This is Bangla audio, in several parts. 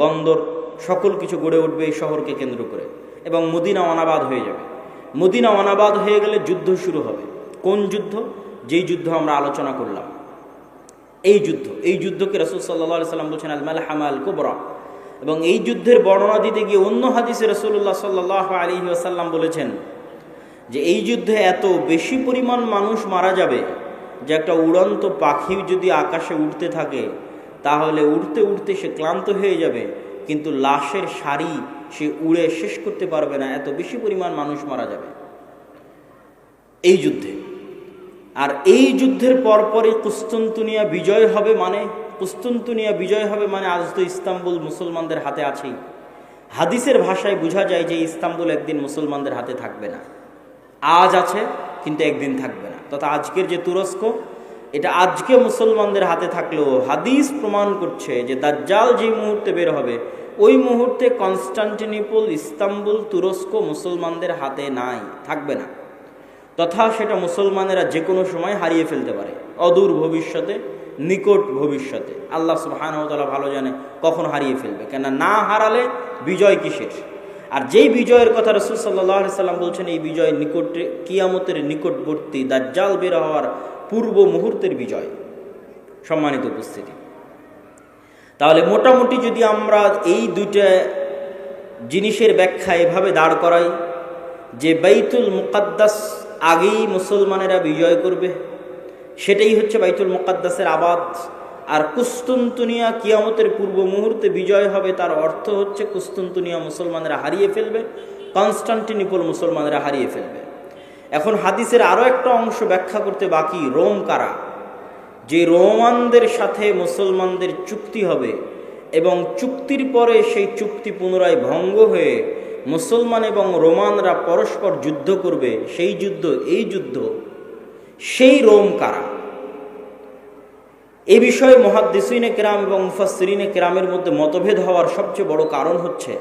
বন্দর, সকল কিছু গড়ে উঠবে এই শহরকে কেন্দ্র করে। এবং মদিনা অনাবাদ হয়ে যাবে। মদিনা অনাবাদ হয়ে গেলে যুদ্ধ শুরু হবে। কোন যুদ্ধ? যেই যুদ্ধ আমরা আলোচনা করলাম। এই যুদ্ধ। এই যুদ্ধকে রসুল সাল্লাহ সাল্লাম বলছেন আলমাল হামাল কোবরা। এবং এই যুদ্ধের বর্ণনা দিতে গিয়ে অন্য হাদিসে রসুল্লাহ সাল্লাহ আলী আসাল্লাম বলেছেন যে, এই যুদ্ধে এত বেশি পরিমাণ মানুষ মারা যাবে যে, একটা উড়ন্ত পাখি যদি আকাশে উঠতে থাকে তাহলে উড়তে উঠতে সে ক্লান্ত হয়ে যাবে, কিন্তু লাশের সারি সে উড়ে শেষ করতে পারবে না, এত বেশি পরিমাণ মানুষ মারা যাবে। এই যুদ্ধে। আর এই যুদ্ধের পরপরই কুস্তন্তুনিয়া বিজয় হবে মানে কুস্তন্তুনিয়া বিজয় হবে মানে আজ তো ইস্তাম্বুল মুসলমানদের হাতে আছেই। হাদিসের ভাষায় বোঝা যায় যে ইস্তাম্বুল একদিন মুসলমানদের হাতে থাকবে না। আজ আছে, কিন্তু একদিন থাকবে না। তথা আজকের যে তুরস্ক এটা আজকে মুসলমানদের হাতে থাকলেও হাদিস প্রমাণ করছে যে দাজ্জাল যে মুহূর্তে বের হবে, ওই মুহূর্তে কনস্টান্টিনিপল, ইস্তাম্বুল, তুরস্ক মুসলমানদের হাতে নাই, থাকবে না। তথা সেটা মুসলমানেরা যে কোনো সময় হারিয়ে ফেলতে পারে, অদূর ভবিষ্যতে, নিকট ভবিষ্যতে। আল্লাহ সুবাহানতালা ভালো জানে কখন হারিয়ে ফেলবে কেন না হারালে বিজয় কিসের? আর যেই বিজয়ের কথা রসুল সাল্লাহ সাল্লাম বলছেন, এই বিজয় নিকটে, কিয়ামতের নিকটবর্তী দাজ্জাল বের হওয়ার পূর্ব মুহূর্তের বিজয়। সম্মানিত উপস্থিতি। তাহলে মোটামুটি যদি আমরা এই দুইটা জিনিসের ব্যাখ্যা এভাবে দাঁড় করাই, যে বাইতুল মুকাদ্দাস আগেই মুসলমানেরা বিজয় করবে, সেটাই হচ্ছে বাইতুল মুকাদ্দাসের আবাদ। আর কুস্তুন্তুনিয়া কিয়ামতের পূর্ব মুহূর্তে বিজয় হবে, তার অর্থ হচ্ছে কুস্তুন্তুনিয়া মুসলমানেরা হারিয়ে ফেলবে, কনস্টান্টিনিপল মুসলমানেরা হারিয়ে ফেলবে। এখন হাদিসের আরও একটা অংশ ব্যাখ্যা করতে বাকি, রোম কারা? যে রোমানদের সাথে মুসলমানদের চুক্তি হবে এবং চুক্তির পরে সেই চুক্তি পুনরায় ভঙ্গ হয়ে মুসলমান এবং রোমানরা পরস্পর যুদ্ধ করবে, সেই যুদ্ধ, এই যুদ্ধ, সেই রোম কারা? এ বিষয়ে মহাদ্দিসিনে কেরাম এবং মুফাসরিনে কেরামের মধ্যে মতভেদ হওয়ার সবচেয়ে বড় কারণ হচ্ছে,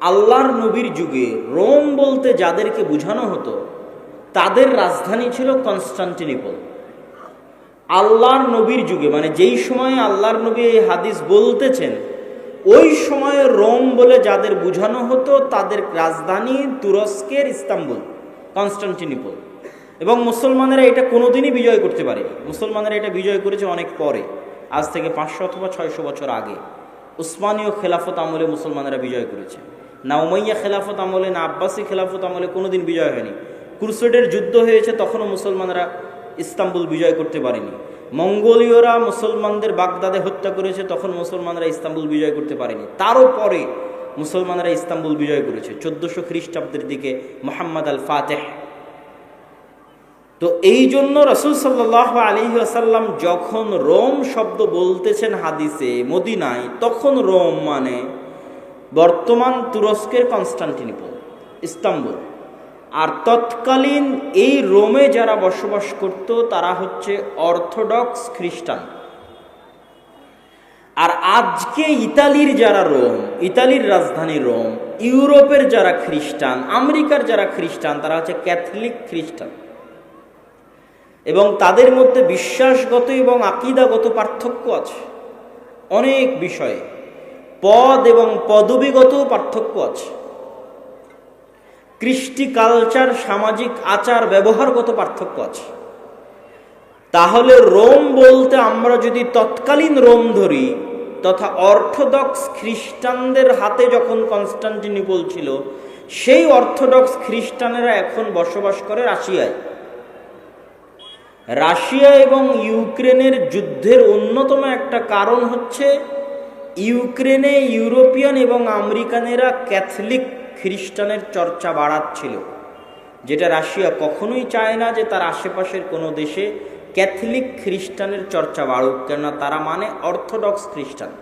আল্লাহর নবীর যুগে রোম বলতে যাদেরকে বোঝানো হতো তাদের রাজধানী ছিল কনস্টান্টিনিপল। আল্লাহর নবীর যুগে মানে যেই সময়ে আল্লাহর নবী এই হাদিস বলতেছেন, ওই সময়ে রোম বলে যাদের বোঝানো হতো, তাদের রাজধানী তুরস্কের ইস্তাম্বুল, কনস্টান্টিনিপল। এবং মুসলমানেরা এটা কোনোদিনই বিজয় করতে পারে মুসলমানেরা এটা বিজয় করেছে অনেক পরে, আজ থেকে পাঁচশো অথবা ছয়শো বছর আগে। উসমানীয় খেলাফত আমলে মুসলমানেরা বিজয় করেছে। না উমাইয়া খেলাফত আমলে, না আব্বাসী খেলাফত আমলে কোনোদিন বিজয় হয়নি। ক্রুসেডের যুদ্ধ হয়েছে, তখনও মুসলমানরা ইস্তাম্বুল বিজয় করতে পারেনি। মঙ্গোলীয়রা মুসলমানদের বাগদাদে হত্যা করেছে, তখন মুসলমানরা ইস্তাম্বুল বিজয় করতে পারেনি। তারও পরে মুসলমানরা ইস্তাম্বুল বিজয় করেছে। চোদ্দশো খ্রিস্টাব্দের দিকে মোহাম্মদ আল ফাতেহ তো এই জন্য রসুল সাল্লাহ আলী আসাল্লাম যখন রোম শব্দ বলতেছেন হাদিসে, মদিনায়, তখন রোম মানে বর্তমান তুরস্কের কনস্টান্টিনিপল, ইস্তাম্বুল। আর তৎকালীন এই রোমে যারা বসবাস করত, তারা হচ্ছে অর্থোডক্স খ্রিস্টান। আর আজকে ইতালির যারা রোম, ইতালির রাজধানী রোম, ইউরোপের যারা খ্রিস্টান, আমেরিকার যারা খ্রিস্টান, তারা হচ্ছে ক্যাথলিক খ্রিস্টান। এবং তাদের মধ্যে বিশ্বাসগত এবং আকিদাগত পার্থক্য আছে। অনেক বিষয়ে। পদ এবং পদবীগত পার্থক্য আছে। কৃষ্টি কালচার, সামাজিক আচার, ব্যবহারগত পার্থক্য আছে। তাহলে রোম বলতে আমরা যদি তৎকালীন রোম ধরি, তথা অর্থোডক্স খ্রিস্টানদের হাতে যখন কনস্টান্টিনিপল ছিল, সেই অর্থোডক্স খ্রিস্টানেরা এখন বসবাস করে রাশিয়ায়। রাশিয়া এবং ইউক্রেনের যুদ্ধের অন্যতম একটা কারণ হচ্ছে, ইউক্রেনে ইউরোপিয়ান এবং আমেরিকানেরা ক্যাথলিক খ্রিস্টানের চর্চা বাড়াচ্ছিল, যেটা রাশিয়া কখনোই চায় না যে তার আশেপাশের কোনো দেশে ক্যাথলিক খ্রিস্টানের চর্চা বাড়ুক, কেননা তারা মানে অর্থোডক্স খ্রিস্টান।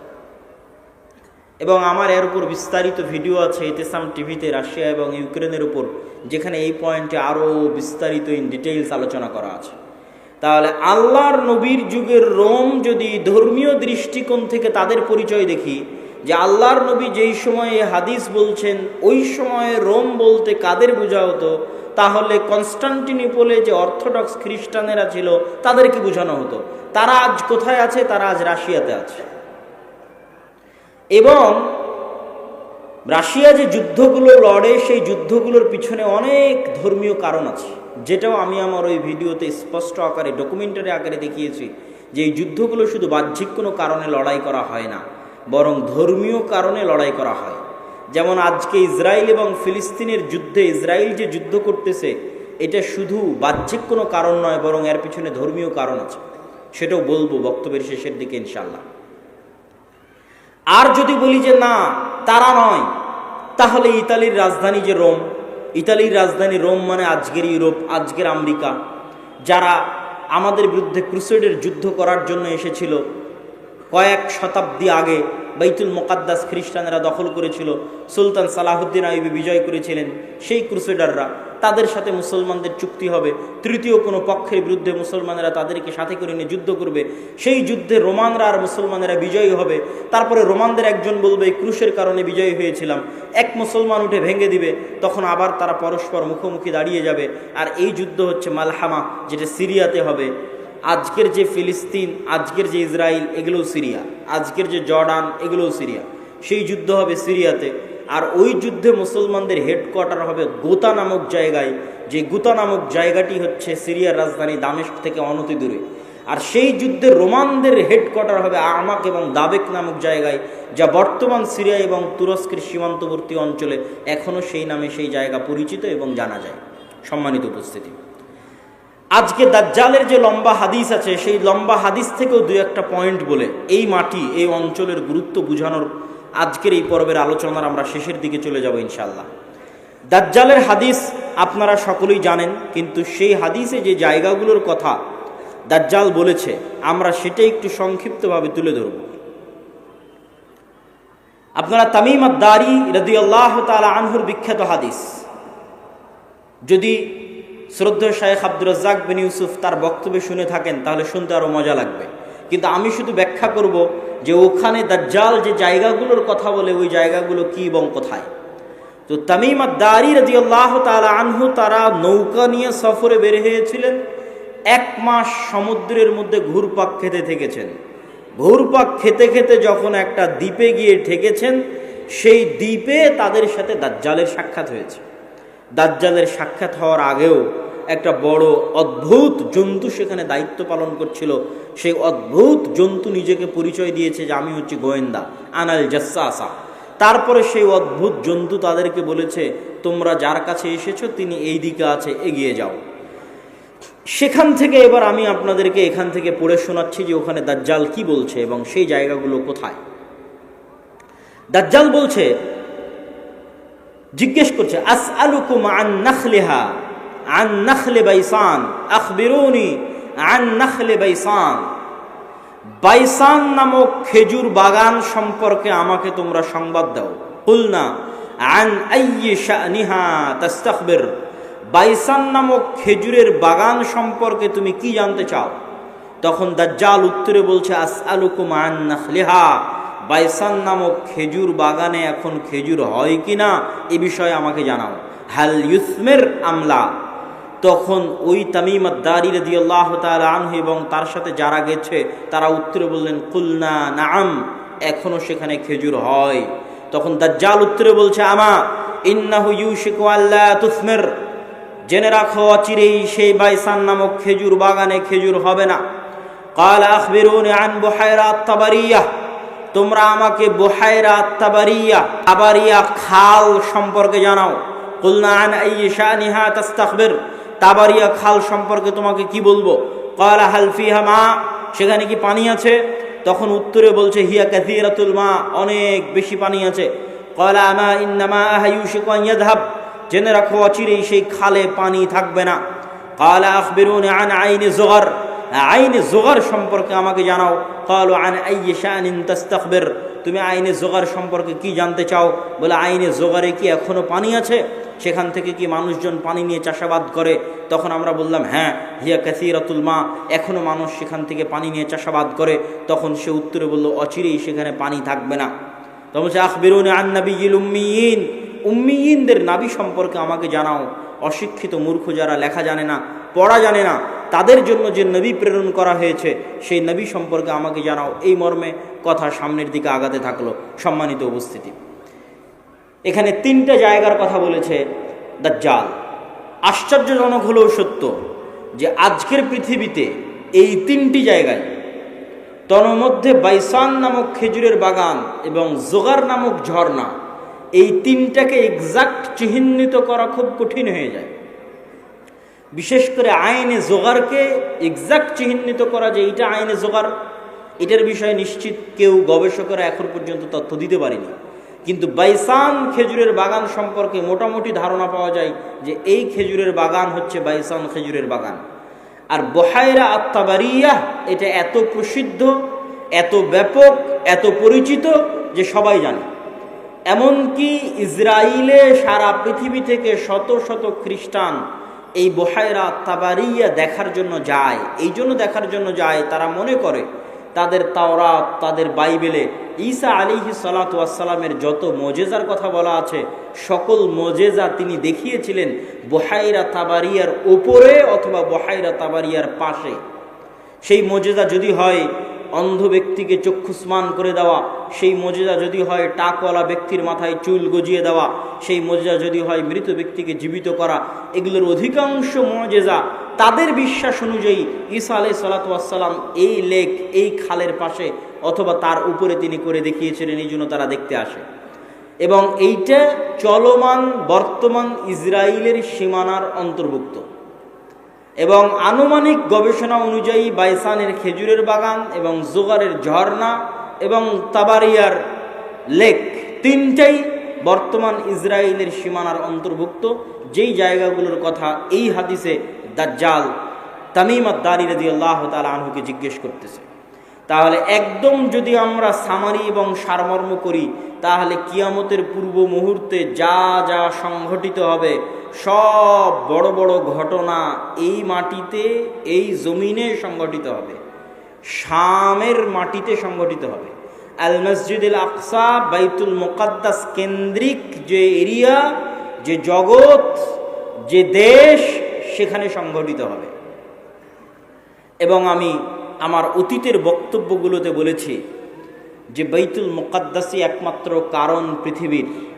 এবং আমার এর উপর বিস্তারিত ভিডিও আছে ইতেসাম টিভিতে রাশিয়া এবং ইউক্রেনের উপর, যেখানে এই পয়েন্টে আরও বিস্তারিত ইন ডিটেইলস আলোচনা করা আছে। তাহলে আল্লাহর নবীর যুগের রোম যদি ধর্মীয় দৃষ্টিকোণ থেকে তাদের পরিচয় দেখি যে আল্লাহর নবী যেই সময়ে হাদিস বলছেন, ওই সময়ে রোম বলতে কাদের বোঝা হতো? তাহলে কনস্টান্টিনিপোলে যে অর্থোডক্স খ্রিস্টানেরা ছিল, তাদেরকে বোঝানো হতো। তারা আজ কোথায় আছে? তারা আজ রাশিয়াতে আছে। এবং রাশিয়া যে যুদ্ধগুলো লড়ে, সেই যুদ্ধগুলোর পিছনে অনেক ধর্মীয় কারণ আছে। যেটাও আমি আমার ওই ভিডিওতে স্পষ্ট আকারে ডকুমেন্টারি আকারে দেখিয়েছি যে এই যুদ্ধগুলো শুধু বাহ্যিক কোনো কারণে লড়াই করা হয় না। বরং ধর্মীয় কারণে লড়াই করা হয়। যেমন আজকে ইসরায়েল এবং ফিলিস্তিনের যুদ্ধে ইসরায়েল যে যুদ্ধ করতেছে, এটা শুধু বাহ্যিক কোনো কারণ নয়, বরং এর পিছনে ধর্মীয় কারণ আছে। সেটাও বলব বক্তব্যের শেষের দিকে ইনশাল্লাহ আর যদি বলি যে না, তারা নয়, তাহলে ইতালির রাজধানী যে রোম, ইতালির রাজধানী রোম মানে আজকের ইউরোপ, আজকের আমেরিকা, যারা আমাদের বিরুদ্ধে ক্রুসেডের যুদ্ধ করার জন্য এসেছিল কয়েক শতাব্দী আগে বাইতুল মোকাদ্দাস খ্রিস্টানেরা দখল করেছিল। সুলতান সালাহুদ্দিন আইবি বিজয় করেছিলেন। সেই ক্রুসেডাররা তাদের সাথে মুসলমানদের চুক্তি হবে। তৃতীয় কোনো পক্ষের বিরুদ্ধে মুসলমানেরা তাদেরকে সাথে করে নিয়ে যুদ্ধ করবে। সেই যুদ্ধে রোমানরা আর মুসলমানেরা বিজয়ী হবে। তারপরে রোমানদের একজন বলবে এই ক্রুশের কারণে বিজয়ী হয়েছিলাম। এক মুসলমান উঠে ভেঙে দিবে। তখন আবার তারা পরস্পর মুখোমুখি দাঁড়িয়ে যাবে। আর এই যুদ্ধ হচ্ছে মালহামা, যেটা সিরিয়াতে হবে। আজকের যে ফিলিস্তিন, আজকের যে ইসরায়েল এগুলোও সিরিয়া। আজকের যে জর্ডান, এগুলোও সিরিয়া। সেই যুদ্ধ হবে সিরিয়াতে। আর ওই যুদ্ধে মুসলমানদের হেডকোয়ার্টার হবে গোতা নামক জায়গায়, যে গোতা নামক জায়গাটি হচ্ছে সিরিয়ার রাজধানী দামেস্ক থেকে অনতি দূরে। আর সেই যুদ্ধে রোমানদের হেডকোয়ার্টার হবে আমাক এবং দাবেক নামক জায়গায়, যা বর্তমান সিরিয়া এবং তুরস্কের সীমান্তবর্তী অঞ্চলে এখনও সেই নামে সেই জায়গা পরিচিত এবং জানা যায়। সম্মানিত উপস্থিতি। আজকে দাজ্জালের যে লম্বা হাদিস আছে, সেই লম্বা হাদিস থেকেও দু একটা পয়েন্ট বলে, এই মাটি, এই অঞ্চলের গুরুত্ব বোঝানোর আজকের এই পর্বের আলোচনার আমরা শেষের দিকে চলে যাব ইনশাল্লাহ দাজ্জালের হাদিস আপনারা সকলেই জানেন, কিন্তু সেই হাদিসে যে জায়গাগুলোর কথা দাজ্জাল বলেছে, আমরা সেটাই একটু সংক্ষিপ্তভাবে তুলে ধরব। আপনারা তামিম আদারি আল্লাহ তালা আনহুর বিখ্যাত হাদিস, যদি শ্রদ্ধেয় শাহেখ আব্দুর রাজ্জাক বিন ইউসুফ তার বক্তব্য শুনে থাকেন, তাহলে শুনতে আরও মজা লাগবে। কিন্তু আমি শুধু ব্যাখ্যা করব যে ওখানে দাজ্জাল যে জায়গাগুলোর কথা বলে, ওই জায়গাগুলো কি এবং কোথায়? তো তামিম আদারি রাজি আল্লাহ তালা আনহু তারা নৌকা নিয়ে সফরে বের হয়েছিলেন। এক মাস সমুদ্রের মধ্যে ঘুরপাক খেতে থেকেছেন। ঘুরপাক খেতে খেতে যখন একটা দ্বীপে গিয়ে ঠেকেছেন, সেই দ্বীপে তাদের সাথে দাজ্জালের সাক্ষাৎ হয়েছে। দাজ্জালের সাক্ষাৎ হওয়ার আগেও একটা বড় অদ্ভুত জন্তু সেখানে দায়িত্ব পালন করছিল। সেই অদ্ভুত জন্তু নিজেকে পরিচয় দিয়েছে যে, আমি হচ্ছি গোয়েন্দা, আনাল জাসা তারপরে সেই অদ্ভুত জন্তু তাদেরকে বলেছে, তোমরা যার কাছে এসেছ, তিনি এই দিকে আছে, এগিয়ে যাও। সেখান থেকে এবার আমি আপনাদেরকে এখান থেকে পড়ে শোনাচ্ছি যে, ওখানে দাজ্জাল কি বলছে এবং সেই জায়গাগুলো কোথায়। দাজ্জাল বলছে জিজ্ঞেস করছে আস আলুকুম আন নাখলেহা? আন নাখলে বাইসান। আখবিরুনি আন নাখলে বাইসান। বাইসান নামক খেজুর বাগান সম্পর্কে আমাকে তোমরা সংবাদ দাও। কুলনা আন আইয়ে শানিহা তাস্তাখবির। বাইসান নামক খেজুরের বাগান সম্পর্কে তুমি কি জানতে চাও? তখন দাজ্জাল উত্তরে বলছে আস আলুকুম আন নাখলেহা। বাইসান নামক খেজুর বাগানে এখন খেজুর হয় কি না, এ বিষয়ে আমাকে জানাও। হাল ইউসমের আমলা তখন ওই তামিমাদ্দারি রদি আল্লাহ আনহু এবং তার সাথে যারা গেছে, তারা উত্তরে বললেন, কুলনা নাম এখনও সেখানে খেজুর হয়। তখন দাজ্জাল উত্তরে বলছে, আমা, ইন্নাহু ইউশিকু আল্লাহ তুসমের। জেনে রাখো, অচিরেই সেই বাইসান নামক খেজুর বাগানে খেজুর হবে না। কাল আখবিরুন আন বুহায়রা তাবারিয়াহ তোমরা আমাকে বোহায়রা আত্মাবারিয়া আবারিয়া খাল সম্পর্কে জানাও। কুলনা আন আইয়িশা নিহা তাস্তাখবির। তাবারিয়া খাল সম্পর্কে তোমাকে কি বলব? কয়লা হালফিহা মা, সেখানে কি পানি আছে? তখন উত্তরে বলছে, হিয়া কাথিরাতুল মা, অনেক বেশি পানি আছে। কয়লা আমা ইন্নামা আহায়ুশিক ইয়াদহাব জেনে রাখো, অচিরেই সেই খালে পানি থাকবে না। কালা আখবিরুন আন আইনে জোগার আইনে জোগার সম্পর্কে আমাকে জানাও। কালো আন আইন তাস্তাকবের তুমি আইনে জোগার সম্পর্কে কি জানতে চাও? বলে আইনে জোগারে কি এখনও পানি আছে? সেখান থেকে কি মানুষজন পানি নিয়ে চাষাবাদ করে? তখন আমরা বললাম হ্যাঁ হিয়া কাসিরাতুল মা। এখনও মানুষ সেখান থেকে পানি নিয়ে চাষাবাদ করে। তখন সে উত্তরে বলল, অচিরেই সেখানে পানি থাকবে না। তখন সে আখবিরুন আন্নাবিল উম্মিয়িন। উম্মিয়িনদের নাবি সম্পর্কে আমাকে জানাও। অশিক্ষিত মূর্খ যারা লেখা জানে না, পড়া জানে না তাদের জন্য যে নবী প্রেরণ করা হয়েছে, সেই নবী সম্পর্কে আমাকে জানাও। এই মর্মে কথা সামনের দিকে আগাতে থাকল সম্মানিত উপস্থিতি। এখানে তিনটা জায়গার কথা বলেছে দাজ্জাল। আশ্চর্যজনক হলেও সত্য যে আজকের পৃথিবীতে এই তিনটি জায়গায় তন্মধ্যে বাইসান নামক খেজুরের বাগান এবং জোগার নামক ঝর্ণা এই তিনটাকে এক্সাক্ট চিহ্নিত করা খুব কঠিন হয়ে যায়। বিশেষ করে আইনে জোগারকে এক্সাক্ট চিহ্নিত করা যে এইটা আইনে জোগার এটার বিষয়ে নিশ্চিত কেউ গবেষকরা এখন পর্যন্ত তথ্য দিতে পারেনি। কিন্তু বাইসান খেজুরের বাগান সম্পর্কে মোটামুটি ধারণা পাওয়া যায় যে এই খেজুরের বাগান হচ্ছে বাইসান খেজুরের বাগান। আর বহায়রা আত্মাবারিয়া, এটা এত প্রসিদ্ধ, এত ব্যাপক, এত পরিচিত যে সবাই জানে। এমনকি ইসরায়েলে সারা পৃথিবী থেকে শত শত খ্রিস্টান এই বহায়রা তাবারিয়া দেখার জন্য যায়, এই জন্য দেখার জন্য যায়, তারা মনে করে তাদের তাওরাত, তাদের বাইবেলে ঈসা আলিহি সালাতামের যত মজেজার কথা বলা আছে, সকল মজেজা তিনি দেখিয়েছিলেন বহাইরা তাবারিয়ার ওপরে অথবা বহাইরা তাবারিয়ার পাশে। সেই মজেজা যদি হয় অন্ধ ব্যক্তিকে চক্ষুস্মান করে দেওয়া, সেই মজেজা যদি হয় টাকওয়ালা ব্যক্তির মাথায় চুল গজিয়ে দেওয়া, সেই মজেজা যদি হয় মৃত ব্যক্তিকে জীবিত করা, এগুলোর অধিকাংশ মজেজা তাদের বিশ্বাস অনুযায়ী ঈসা আলাই সালাতাম এই লেক, এই খালের পাশে অথবা তার উপরে তিনি করে দেখিয়েছিলেন এই জন্য তারা দেখতে আসে। এবং এইটা চলমান, বর্তমান ইসরায়েলের সীমানার অন্তর্ভুক্ত। এবং আনুমানিক গবেষণা অনুযায়ী বাইসানের খেজুরের বাগান এবং জোগারের ঝর্ণা এবং তাবারিয়ার লেক তিনটাই বর্তমান ইসরায়েলের সীমানার অন্তর্ভুক্ত। যেই জায়গাগুলোর কথা এই হাদিসে দাজ্জাল তামিমাত দারি রাজি আল্লাহ তালা আনহুকে জিজ্ঞেস করতেছে। তাহলে একদম যদি আমরা সামারি এবং সারমর্ম করি, তাহলে কিয়ামতের পূর্ব মুহূর্তে যা যা সংঘটিত হবে সব বড় বড় ঘটনা এই মাটিতে, এই জমিনে সংঘটিত হবে। শামের মাটিতে সংঘটিত হবে। আল মসজিদুল আকসা, বাইতুল মোকাদ্দাস কেন্দ্রিক যে এরিয়া, যে জগৎ, যে দেশ, সেখানে সংঘটিত হবে। এবং আমি আমার অতীতের বক্তব্যগুলোতে বলেছি যে বাইতুল মোকাদ্দাসই একমাত্র কারণ পৃথিবীর।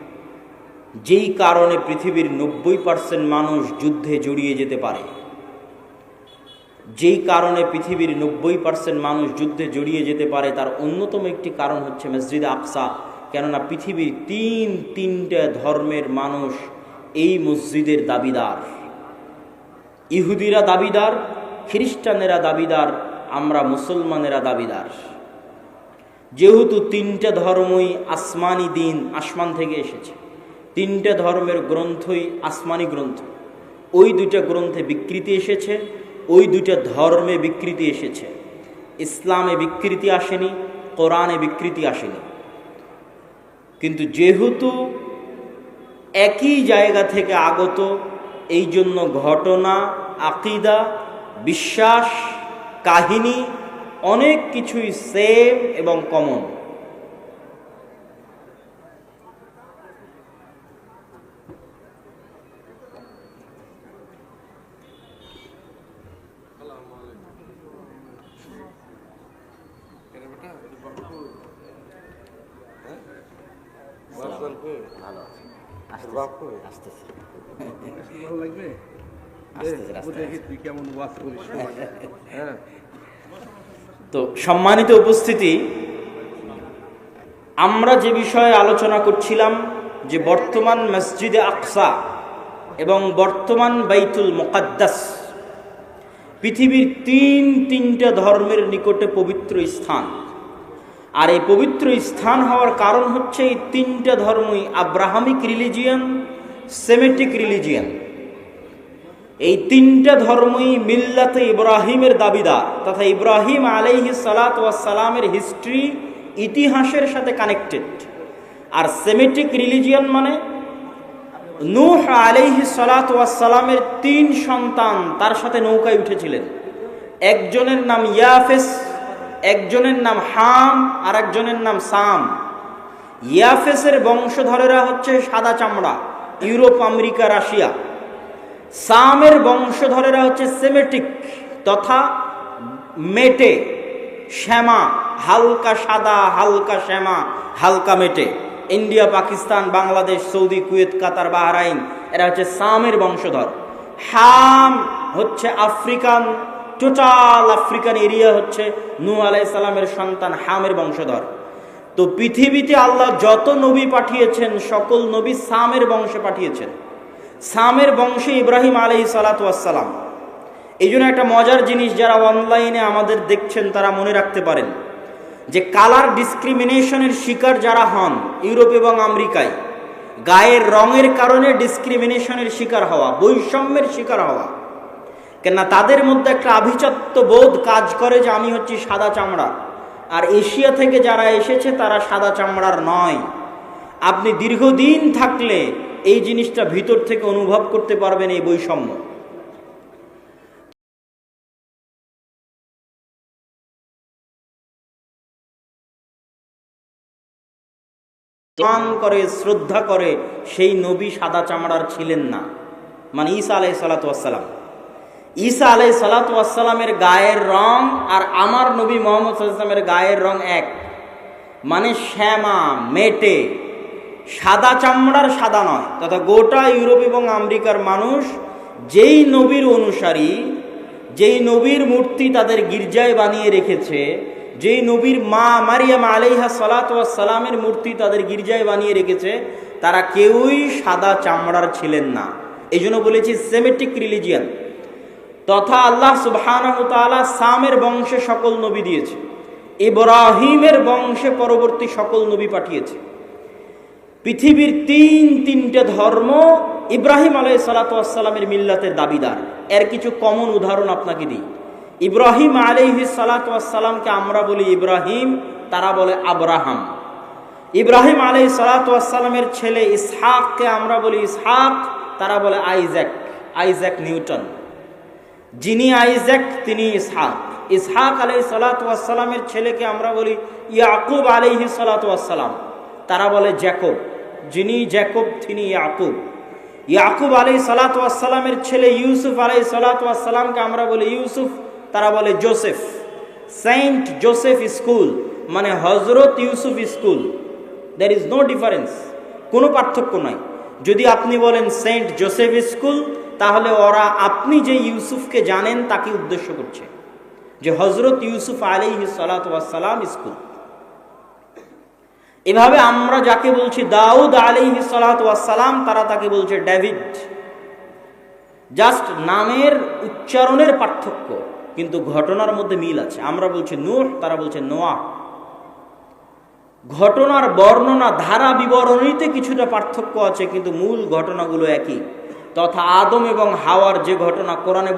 যেই কারণে পৃথিবীর নব্বই পার্সেন্ট মানুষ যুদ্ধে জড়িয়ে যেতে পারে। যেই কারণে পৃথিবীর নব্বই পার্সেন্ট মানুষ যুদ্ধে জড়িয়ে যেতে পারে, তার অন্যতম একটি কারণ হচ্ছে মসজিদ আকসা। কেননা পৃথিবীর তিন তিনটা ধর্মের মানুষ এই মসজিদের দাবিদার। ইহুদিরা দাবিদার, খ্রিস্টানেরা দাবিদার, আমরা মুসলমানেরা দাবিদার। যেহেতু তিনটে ধর্মই আসমানি দিন, আসমান থেকে এসেছে। তিনটা ধর্মের গ্রন্থই আসমানি গ্রন্থ। ওই দুইটা গ্রন্থে বিকৃতি এসেছে, ওই দুইটা ধর্মে বিকৃতি এসেছে। ইসলামে বিকৃতি আসেনি, কোরআনে বিকৃতি আসেনি। কিন্তু যেহেতু একই জায়গা থেকে আগত এই জন্য ঘটনা, আকিদা, বিশ্বাস, কাহিনী অনেক কিছুই সেম এবং কমন ভালো আছে। বাপু ভালো লাগবে? আসতেছে ও রাস্তায় দেখি তুই কেমন ওয়াজ করিস। হ্যাঁ। তো সম্মানিত উপস্থিতি আমরা যে বিষয়ে আলোচনা করছিলাম যে বর্তমান মসজিদে আকসা এবং বর্তমান বাইতুল মোকাদ্দাস পৃথিবীর তিন তিনটা ধর্মের নিকটে পবিত্র স্থান। আর এই পবিত্র স্থান হওয়ার কারণ হচ্ছে এই তিনটা ধর্মই আব্রাহামিক রিলিজিয়ান, সেমেটিক রিলিজিয়ান। এই তিনটা ধর্মই মিল্লাতে ইব্রাহিমের দাবিদার তথা ইব্রাহিম আলাইহি সালাত সালামের হিস্ট্রি, ইতিহাসের সাথে কানেক্টেড। আর সেমেটিক রিলিজিয়ান মানে নূহ আলাইহি সালাত সালামের তিন সন্তান তার সাথে নৌকায় উঠেছিলেন। একজনের নাম ইয়াফেস একজনের নাম হাম আর একজনের নাম সাম। ইয়াফেসের বংশধরেরা হচ্ছে সাদা চামড়া, ইউরোপ, আমেরিকা, রাশিয়া। সামের বংশধরেরা হচ্ছে সেমেটিক তথা মেটে, শ্যামা, হালকা সাদা, হালকা শ্যামা, হালকা মেটে। India, Pakistan, Bangladesh, Saudi, Kuwait, Qatar, Bahrain, এরা হচ্ছে সামের বংশধর। হাম হচ্ছে আফ্রিকান টোটাল আফ্রিকান এরিয়া হচ্ছে নূ আলাইসাল্লামের সন্তান হামের বংশধর। তো পৃথিবীতে আল্লাহ যত নবী পাঠিয়েছেন, সকল নবী সামের বংশে পাঠিয়েছেন। সামের বংশে ইব্রাহিম আলাই সালাতাম এই জন্য একটা মজার জিনিস যারা অনলাইনে আমাদের দেখছেন, তারা মনে রাখতে পারেন যে কালার ডিসক্রিমিনেশনের শিকার যারা হন ইউরোপ এবং আমেরিকায়, গায়ের রঙের কারণে ডিসক্রিমিনেশনের শিকার হওয়া, বৈষম্যের শিকার হওয়া কেননা তাদের মধ্যে একটা আভিজাত্য বোধ কাজ করে যে আমি হচ্ছি সাদা চামড়া আর এশিয়া থেকে যারা এসেছে, তারা সাদা চামড়ার নয়। আপনি দীর্ঘদিন থাকলে এই জিনিসটা ভিতর থেকে অনুভব করতে পারবেন এই বৈষম্য। করে, শ্রদ্ধা করে সেই নবী সাদা চামড়ার ছিলেন না। মানে ঈসা আলাই সালাতাম ঈসা আলাই সালাতামের গায়ের রং আর আমার নবী মোহাম্মদ সাল্লামের গায়ের রং এক। মানে শ্যামা, মেটে, সাদা চামড়ার সাদা নয়। তথা গোটা ইউরোপ এবং আমেরিকার মানুষ যেই নবীর অনুসারী, যেই নবীর মূর্তি তাদের গির্জায় বানিয়ে রেখেছে, যেই নবীর মা মারিয়াম আলাইহা সালাত সালামের মূর্তি তাদের গির্জায় বানিয়ে রেখেছে, তারা কেউই সাদা চামড়ার ছিলেন না। এই জন্য বলেছি সেমেটিক রিলিজিয়ান। তথা আল্লাহ তাআলা সামের বংশে সকল নবী দিয়েছে। ইব্রাহিমের বংশে পরবর্তী সকল নবী পাঠিয়েছে। পৃথিবীর তিন তিনটে ধর্ম ইব্রাহিম আলাই সালাতামের মিল্লাতের দাবিদার। এর কিছু কমন উদাহরণ আপনাকে দিই। ইব্রাহিম আলাইহি সালাতামকে আমরা বলি ইব্রাহিম, তারা বলে আব্রাহাম। ইব্রাহিম আলাই সালাতামের ছেলে ইসহাককে আমরা বলি ইসহাক, তারা বলে আইজ্যাক আইজ্যাক নিউটন। যিনি আইজ্যাক তিনি ইসহাক। ইসহাক আলাই সালাতামের ছেলেকে আমরা বলি ইয়াকুব আলাইহি সালাতাম তারা বলে জ্যাকব। যিনি জ্যাকব, তিনি ইয়াকুব। ইয়াকুব আলাই সালাতামের ছেলে ইউসুফ আলাই সালাতামকে আমরা বলি ইউসুফ, তারা বলে জোসেফ। সেন্ট জোসেফ স্কুল মানে Hazrat Yusuf school. There is no difference কোনো পার্থক্য নাই। যদি আপনি বলেন সেন্ট জোসেফ স্কুল তাহলে ওরা আপনি যে ইউসুফকে জানেন তাকে উদ্দেশ্য করছে। যে হজরত ইউসুফ আলী সালাতাম স্কুল। এভাবে আমরা যাকে বলছি দাউদ আলিহি সালাতাম তারা তাকে বলছে ডেভিড। জাস্ট নামের উচ্চারণের পার্থক্য, কিন্তু ঘটনার মধ্যে মিল আছে। আমরা বলছি নূহ, তারা বলছে নোয়া। ঘটনার বর্ণনা, ধারা বিবরণীতে কিছুটা পার্থক্য আছে, কিন্তু মূল ঘটনাগুলো একই। তথা আদম এবং হাওয়ার যে ঘটনা কোরআনে